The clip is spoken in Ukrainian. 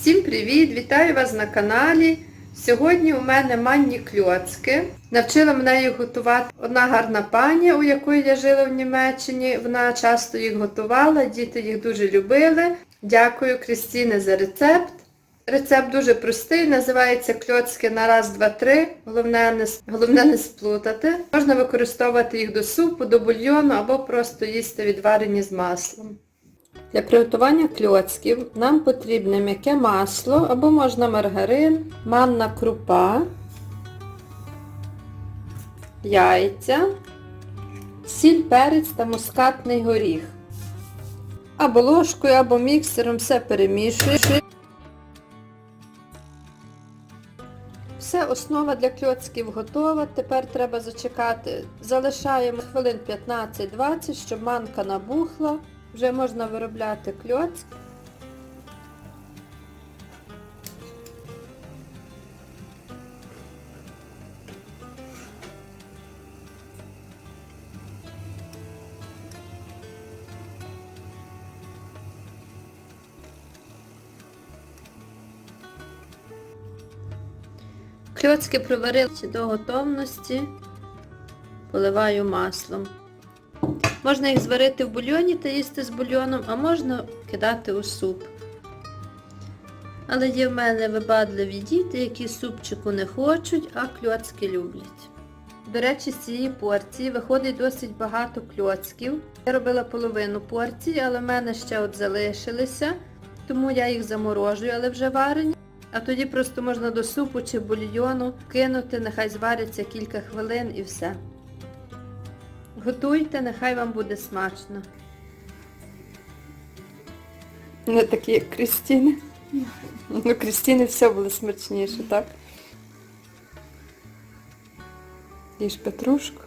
Всім привіт! Вітаю вас на каналі. Сьогодні у мене манні кльоцки. Навчила мене їх готувати одна гарна пані, у якої я жила в Німеччині. Вона часто їх готувала, діти їх дуже любили. Дякую Крістіні за рецепт. Рецепт дуже простий, називається кльоцки на раз, два, три. Головне не, головне не сплутати. Можна використовувати їх до супу, до бульйону або просто їсти відварені з маслом. Для приготування кльоцків нам потрібне м'яке масло або можна маргарин, манна крупа, яйця, сіль, перець та мускатний горіх. Або ложкою, або міксером все перемішуєш. Все, основа для кльоцків готова. Тепер треба зачекати. Залишаємо хвилин 15-20, щоб манка набухла. Вже можна виробляти кльоцки. Кльоцки проварили до готовності, поливаю маслом. Можна їх зварити в бульйоні та їсти з бульйоном, а можна кидати у суп. Але є в мене вибадливі діти, які супчику не хочуть, а кльоцки люблять. До речі, з цієї порції виходить досить багато кльоцків. Я робила половину порції, але в мене ще от залишилися, тому я їх заморожую, але вже варені. А тоді просто можна до супу чи бульйону кинути, нехай звариться кілька хвилин і все. Готуйте, нехай вам буде смачно. Не такі, як Крістіни. Ну, Крістіни все було смачніше, так? Їж петрушку.